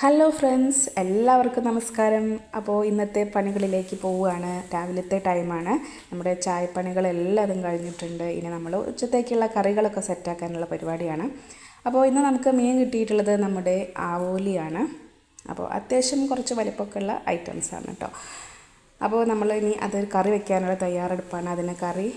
Hello friends എല്ലാവർക്കും നമസ്കാരം. അപ്പോൾ ഇന്നത്തെ പണികളിലേക്ക് പോവുകയാണ്. രാവിലത്തെ ടൈമാണ് നമ്മുടെ ചായപ്പണികളെല്ലാതും കഴിഞ്ഞിട്ടുണ്ട്. ഇനി നമ്മൾ ഉച്ചത്തേക്കുള്ള കറികളൊക്കെ സെറ്റാക്കാനുള്ള പരിപാടിയാണ്. അപ്പോൾ ഇന്ന് നമുക്ക് മീൻ കിട്ടിയിട്ടുള്ളത് നമ്മുടെ ആവോലിയാണ്. അപ്പോൾ അത്യാവശ്യം കുറച്ച് വലിപ്പമൊക്കെയുള്ള ഐറ്റംസാണ് കേട്ടോ അപ്പോൾ നമ്മൾ ഇനി അത് കറി വെക്കാനുള്ള തയ്യാറെടുപ്പാണ്. അതിന് കറി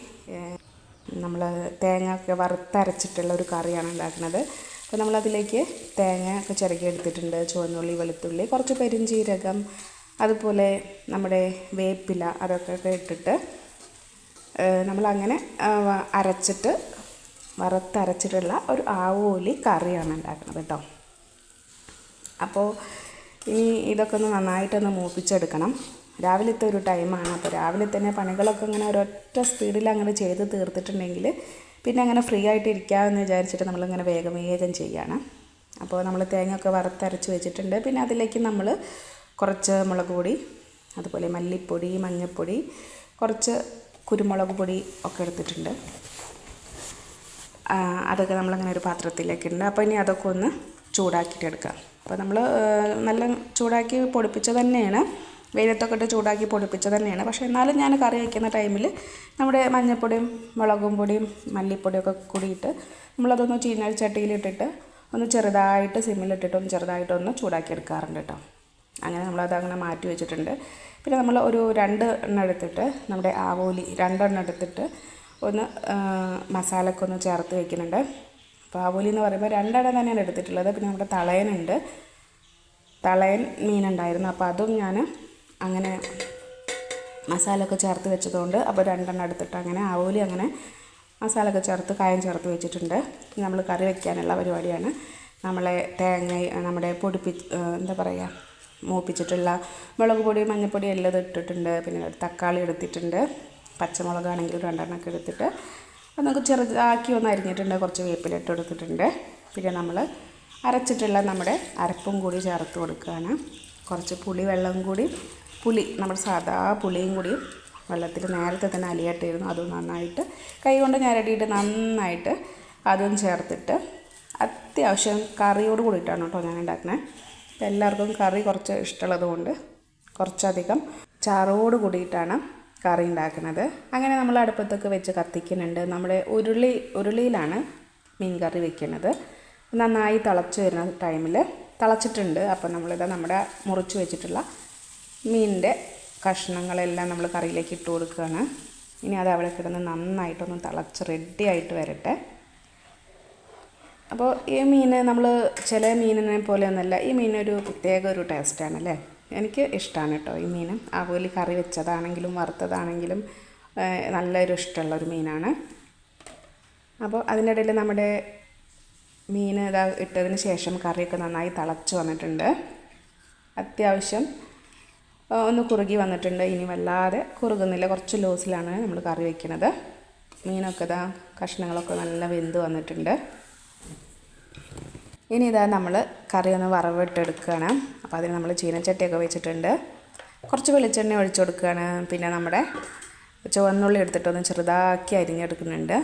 നമ്മൾ തേങ്ങ ഒക്കെ വറുത്തരച്ചിട്ടുള്ള ഒരു കറിയാണ് ഉണ്ടാക്കുന്നത്. അപ്പോൾ നമ്മളതിലേക്ക് തേങ്ങ ഒക്കെ ചിരകി എടുത്തിട്ടുണ്ട് ചുവന്നുള്ളി വെളുത്തുള്ളി കുറച്ച് പെരിഞ്ചീരകം അതുപോലെ നമ്മുടെ വേപ്പില അതൊക്കെ ഇട്ടിട്ട് നമ്മളങ്ങനെ അരച്ചിട്ട് വറുത്തരച്ചിട്ടുള്ള ഒരു ആവോലി കറിയാണ് ഉണ്ടാക്കുന്നത് കേട്ടോ അപ്പോൾ ഇനി ഇതൊക്കെ ഒന്ന് നന്നായിട്ടൊന്ന് മൂപ്പിച്ചെടുക്കണം. രാവിലത്തെ ഒരു ടൈമാണ്. അപ്പോൾ രാവിലെ തന്നെ പണികളൊക്കെ ഇങ്ങനെ ഒരൊറ്റ സ്പീഡിൽ അങ്ങനെ ചെയ്ത് തീർത്തിട്ടുണ്ടെങ്കിൽ പിന്നെ അങ്ങനെ ഫ്രീ ആയിട്ട് ഇരിക്കാമെന്ന് വിചാരിച്ചിട്ട് നമ്മളിങ്ങനെ വേഗം വേഗം അപ്പോൾ നമ്മൾ തേങ്ങയൊക്കെ വറുത്തരച്ച് വെച്ചിട്ടുണ്ട്. പിന്നെ അതിലേക്ക് നമ്മൾ കുറച്ച് മുളക് പൊടി അതുപോലെ മല്ലിപ്പൊടി മഞ്ഞൾപ്പൊടി കുറച്ച് കുരുമുളക് പൊടി ഒക്കെ എടുത്തിട്ടുണ്ട്. അതൊക്കെ നമ്മളങ്ങനെ ഒരു പാത്രത്തിലേക്കുണ്ട് അപ്പോൾ ഇനി അതൊക്കെ ഒന്ന് ചൂടാക്കിയിട്ട് എടുക്കാം അപ്പോൾ നമ്മൾ നല്ല ചൂടാക്കി പൊടിപ്പിച്ചത് തന്നെയാണ്. വെയിലത്തൊക്കെ ഇട്ട് ചൂടാക്കി പൊടിപ്പിച്ചത് തന്നെയാണ്. പക്ഷേ എന്നാലും ഞാൻ കറി വയ്ക്കുന്ന ടൈമിൽ നമ്മുടെ മഞ്ഞൾപ്പൊടിയും മുളകും പൊടിയും മല്ലിപ്പൊടിയൊക്കെ കൂടിയിട്ട് നമ്മളതൊന്ന് ചീന ചട്ടിയിലിട്ടിട്ട് ഒന്ന് ചെറുതായിട്ട് സിമ്മിലിട്ടിട്ട് ഒന്ന് ചെറുതായിട്ടൊന്ന് ചൂടാക്കി എടുക്കാറുണ്ട് കേട്ടോ. അങ്ങനെ നമ്മളത് അങ്ങനെ മാറ്റി വെച്ചിട്ടുണ്ട്. പിന്നെ നമ്മൾ ഒരു രണ്ട് എണ്ണ എടുത്തിട്ട് നമ്മുടെ ആവോലി രണ്ടെണ്ണം എടുത്തിട്ട് ഒന്ന് മസാലക്കൊന്ന് ചേർത്ത് വെക്കുന്നുണ്ട്. അപ്പോൾ ആവോലി എന്ന് പറയുമ്പോൾ രണ്ടെണ്ണം തന്നെയാണ് എടുത്തിട്ടുള്ളത്. പിന്നെ നമ്മുടെ തളയനുണ്ട്. തളയൻ മീനുണ്ടായിരുന്നു. അപ്പോൾ അതും ഞാൻ അങ്ങനെ മസാല ഒക്കെ ചേർത്ത് വെച്ചതുകൊണ്ട് അപ്പോൾ രണ്ടെണ്ണം എടുത്തിട്ട് അങ്ങനെ ആവോലി അങ്ങനെ മസാല ഒക്കെ ചേർത്ത് കായം ചേർത്ത് വെച്ചിട്ടുണ്ട്. നമ്മൾ കറി വയ്ക്കാനുള്ള പരിപാടിയാണ്. നമ്മളെ തേങ്ങ നമ്മുടെ പൊടിപ്പി എന്താ പറയുക മൂപ്പിച്ചിട്ടുള്ള മുളക് പൊടി മഞ്ഞൾപ്പൊടി എല്ലാം ഇട്ടിട്ടുണ്ട്. പിന്നെ തക്കാളി എടുത്തിട്ടുണ്ട്. പച്ചമുളകാണെങ്കിൽ രണ്ടെണ്ണമൊക്കെ എടുത്തിട്ട് അത് നമുക്ക് ചെറുതാക്കി ഒന്ന് അരിഞ്ഞിട്ടുണ്ട്. കുറച്ച് വേപ്പിലിട്ട് കൊടുത്തിട്ടുണ്ട് പിന്നെ നമ്മൾ അരച്ചിട്ടുള്ള നമ്മുടെ അരപ്പും കൂടി ചേർത്ത് കൊടുക്കുകയാണ്. കുറച്ച് പുളി വെള്ളം കൂടി പുളി നമ്മുടെ സാധാ പുളിയും കൂടി വെള്ളത്തിൽ നേരത്തെ തന്നെ അലിയായിട്ടിരുന്നു. അതും നന്നായിട്ട് കൈ കൊണ്ട് ഞരടിയിട്ട് നന്നായിട്ട് അതും ചേർത്തിട്ട് അത്യാവശ്യം കറിയോട് കൂടിയിട്ടാണ് കേട്ടോ ഞാൻ ഉണ്ടാക്കുന്നത് എല്ലാവർക്കും കറി കുറച്ച് ഇഷ്ടമുള്ളത് കൊണ്ട് കുറച്ചധികം ചാറോട് കൂടിയിട്ടാണ് കറി ഉണ്ടാക്കുന്നത് അങ്ങനെ നമ്മൾ അടുപ്പത്തൊക്കെ വെച്ച് കത്തിക്കുന്നുണ്ട്. നമ്മുടെ ഉരുളി ഉരുളിയിലാണ് മീൻ കറി വെക്കുന്നത് നന്നായി തിളച്ച് വരുന്ന ടൈമിൽ തിളച്ചിട്ടുണ്ട്. അപ്പോൾ നമ്മളിത് നമ്മുടെ മുറിച്ച് വെച്ചിട്ടുള്ള മീനിന്റെ കഷ്ണങ്ങളെല്ലാം നമ്മൾ കറിയിലേക്ക് ഇട്ട് കൊടുക്കുകയാണ്. ഇനി അത് അവിടെ കിടന്ന് നന്നായിട്ടൊന്ന് തിളച്ച് റെഡി ആയിട്ട് വരട്ടെ. അപ്പോൾ ഈ മീൻ നമ്മൾ ചില മീനിനെ ഒന്നല്ല ഈ മീനൊരു പ്രത്യേക ഒരു ടേസ്റ്റാണ് അല്ലേ? എനിക്ക് ഇഷ്ടമാണ് കേട്ടോ ഈ മീൻ. ആവോലി കറി വെച്ചതാണെങ്കിലും വറുത്തതാണെങ്കിലും നല്ലൊരു ഇഷ്ടമുള്ള ഒരു മീനാണ്. അപ്പോൾ അതിനിടയിൽ നമ്മുടെ മീൻ ഇതാ ഇട്ടതിന് ശേഷം കറിയൊക്കെ നന്നായി തിളച്ച് വന്നിട്ടുണ്ട്. അത്യാവശ്യം ഒന്ന് കുറുകി വന്നിട്ടുണ്ട്. ഇനി വല്ലാതെ കുറുകുന്നില്ല. കുറച്ച് ലോസിലാണ് നമ്മൾ കറി വയ്ക്കുന്നത് മീനൊക്കെ ഇതാ കഷ്ണങ്ങളൊക്കെ നല്ല വെന്ത് വന്നിട്ടുണ്ട്. ഇനി ഇതാ നമ്മൾ കറി ഒന്ന് വറവിട്ടെടുക്കുകയാണ്. അപ്പോൾ അതിന് നമ്മൾ ചീനച്ചട്ടിയൊക്കെ വെച്ചിട്ടുണ്ട്. കുറച്ച് വെളിച്ചെണ്ണ ഒഴിച്ചു കൊടുക്കുകയാണ്. പിന്നെ നമ്മുടെ ചുവന്നുള്ളി എടുത്തിട്ടൊന്ന് ചെറുതാക്കി അരിഞ്ഞെടുക്കുന്നുണ്ട്.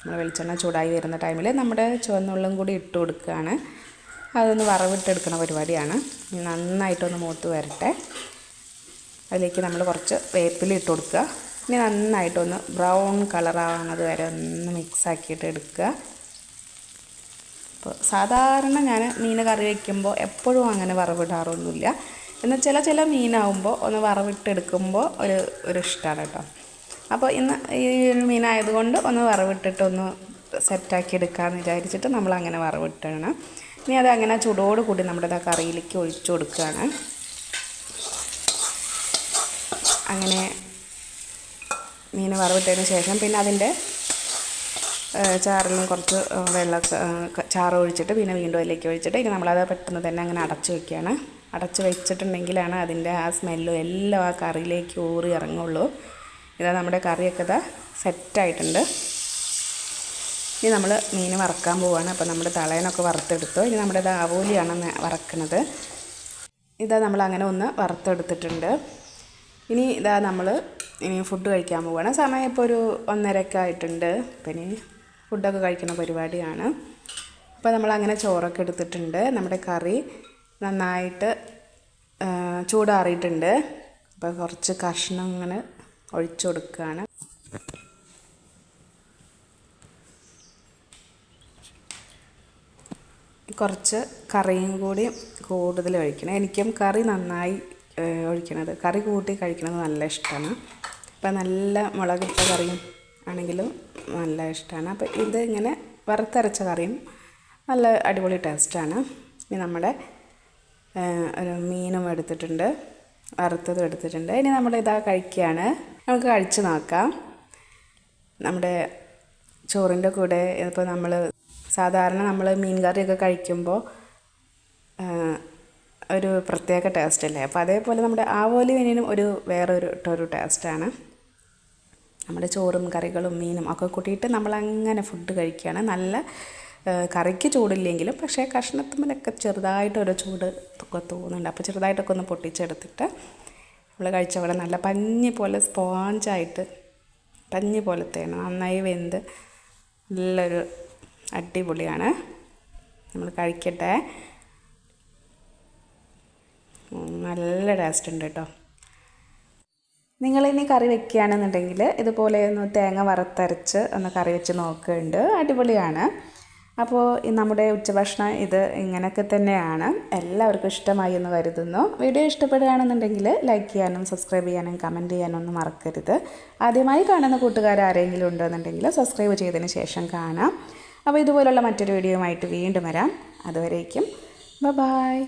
നമ്മൾ വെളിച്ചെണ്ണ ചൂടായി വരുന്ന ടൈമിൽ നമ്മുടെ ചുവന്നുള്ളും കൂടി ഇട്ട് കൊടുക്കുകയാണ്. അതൊന്ന് വറവിട്ടെടുക്കുന്ന പരിപാടിയാണ്. നന്നായിട്ടൊന്ന് മൂത്ത് വരട്ടെ. അതിലേക്ക് നമ്മൾ കുറച്ച് വേപ്പില ഇട്ട് കൊടുക്കുക. ഇനി നന്നായിട്ടൊന്ന് ബ്രൗൺ കളറാവുന്നത് വരെ ഒന്ന് മിക്സ് ആക്കിയിട്ട് എടുക്കുക. അപ്പോൾ സാധാരണ ഞാൻ മീൻ കറി വയ്ക്കുമ്പോൾ എപ്പോഴും അങ്ങനെ വറവിടാറൊന്നുമില്ല. എന്നാൽ ചില ചില മീനാവുമ്പോൾ ഒന്ന് വറവിട്ടെടുക്കുമ്പോൾ ഒരു ഒരു ഇഷ്ടമാണ് കേട്ടോ. അപ്പോൾ ഇന്ന് ഈ ഒരു മീനായതുകൊണ്ട് ഒന്ന് വറവിട്ടിട്ടൊന്ന് സെറ്റാക്കി എടുക്കാമെന്ന് വിചാരിച്ചിട്ട് നമ്മൾ അങ്ങനെ വറവിട്ടണം. ഇനി അത് അങ്ങനെ ചൂടോട് കൂടി നമ്മുടെ കറിയിലേക്ക് ഒഴിച്ചു കൊടുക്കുകയാണ്. അങ്ങനെ മീൻ വറവിട്ടതിന് ശേഷം പിന്നെ അതിന്റെ ചാറിലും കുറച്ച് വെള്ളം ചാറ് ഒഴിച്ചിട്ട് പിന്നെ വീണ്ടും അതിലേക്ക് ഒഴിച്ചിട്ട് ഇനി നമ്മളത് പെട്ടെന്ന് തന്നെ അങ്ങനെ അടച്ചു വെക്കുകയാണ്. അടച്ച് വെച്ചിട്ടുണ്ടെങ്കിലാണ് അതിന്റെ ആ സ്മെല്ലും എല്ലാം ആ കറിയിലേക്ക് ഊറി ഇറങ്ങുള്ളൂ. ഇതാ നമ്മുടെ കറിയൊക്കെ ഇതാ സെറ്റായിട്ടുണ്ട്. ഇനി നമ്മൾ മീൻ വറക്കാൻ പോവുകയാണ് അപ്പോൾ നമ്മുടെ തളയനൊക്കെ വറുത്തെടുത്തു. ഇനി നമ്മുടെ ഇത് ആവോലിയാണ് വറക്കുന്നത്. ഇതാ നമ്മൾ അങ്ങനെ ഒന്ന് വറുത്തെടുത്തിട്ടുണ്ട്. ഇനി ഇതാ നമ്മൾ ഇനി ഫുഡ് കഴിക്കാൻ പോവുകയാണ് സമയം ഇപ്പോൾ ഒരു ഒന്നരയൊക്കെ ആയിട്ടുണ്ട്. പിന്നെ ഫുഡൊക്കെ കഴിക്കുന്ന പരിപാടിയാണ്. അപ്പോൾ നമ്മൾ അങ്ങനെ ചോറൊക്കെ എടുത്തിട്ടുണ്ട്. നമ്മുടെ കറി നന്നായിട്ട് ചൂടാറിയിട്ടുണ്ട്. അപ്പോൾ കുറച്ച് കഷ്ണം ഇങ്ങനെ ഒഴിച്ചു കൊടുക്കുകയാണ് കുറച്ച് കറിയും കൂടി കൂടുതൽ ഒഴിക്കണം എനിക്കും കറി നന്നായി ഒഴിക്കണത്. കറി കൂട്ടി കഴിക്കണത് നല്ല ഇഷ്ടമാണ് അപ്പം നല്ല മുളകിട്ട കറിയും ആണെങ്കിലും നല്ല ഇഷ്ടമാണ് അപ്പോൾ ഇത് ഇങ്ങനെ വറുത്തരച്ച കറിയും നല്ല അടിപൊളി ടേസ്റ്റാണ്. ഇനി നമ്മുടെ ഒരു മീനും എടുത്തിട്ടുണ്ട്. വറുത്തതും എടുത്തിട്ടുണ്ട്. ഇനി നമ്മൾ ഇതാ കഴിക്കുകയാണ്. നമുക്ക് കഴിച്ച് നോക്കാം. നമ്മുടെ ചോറിന്റെ കൂടെ ഇപ്പോൾ നമ്മൾ സാധാരണ നമ്മൾ മീൻ കറിയൊക്കെ കഴിക്കുമ്പോൾ ഒരു പ്രത്യേക ടേസ്റ്റ് അല്ലേ? അപ്പോൾ അതേപോലെ നമ്മുടെ ആവോലി മീനിനും ഒരു വേറൊരു ഒരു ടേസ്റ്റാണ് നമ്മുടെ ചോറും കറികളും മീനും ഒക്കെ കൂട്ടിയിട്ട് നമ്മളങ്ങനെ ഫുഡ് കഴിക്കുകയാണ്. നല്ല കറിക്ക് ചൂടില്ലെങ്കിലും പക്ഷേ കഷ്ണത്തുമ്മലൊക്കെ ചെറുതായിട്ട് ഓരോ ചൂട് ഒക്കെ തോന്നുന്നുണ്ട്. അപ്പോൾ ചെറുതായിട്ടൊക്കെ ഒന്ന് പൊട്ടിച്ചെടുത്തിട്ട് നമ്മൾ കഴിച്ച പോലെ നല്ല പഞ്ഞി പോലെ സ്പോഞ്ചായിട്ട് പഞ്ഞി പോലത്തെയാണ് നന്നായി വെന്ത് നല്ലൊരു അടിപൊളിയാണ്. നമ്മൾ കഴിക്കട്ടെ. നല്ല ടേസ്റ്റ് ഉണ്ട് കേട്ടോ നിങ്ങളിനി കറി വെക്കുകയാണെന്നുണ്ടെങ്കിൽ ഇതുപോലെ ഒന്ന് തേങ്ങ വറുത്തരച്ച് ഒന്ന് കറി വെച്ച് നോക്കുന്നുണ്ട്. അടിപൊളിയാണ്. അപ്പോൾ നമ്മുടെ ഉച്ചഭക്ഷണം ഇത് ഇങ്ങനെയൊക്കെ തന്നെയാണ്. എല്ലാവർക്കും ഇഷ്ടമായി എന്ന് കരുതുന്നു. വീഡിയോ ഇഷ്ടപ്പെടുകയാണെന്നുണ്ടെങ്കിൽ ലൈക്ക് ചെയ്യാനും സബ്സ്ക്രൈബ് ചെയ്യാനും കമന്റ് ചെയ്യാനും ഒന്നും മറക്കരുത്. ആദ്യമായി കാണുന്ന കൂട്ടുകാർ ആരെങ്കിലും ഉണ്ടെന്നുണ്ടെങ്കിൽ സബ്സ്ക്രൈബ് ചെയ്തതിന് ശേഷം കാണാം. അപ്പോൾ ഇതുപോലുള്ള മറ്റൊരു വീഡിയോയുമായിട്ട് വീണ്ടും വരാം. അതുവരേക്കും. ബ ബായ്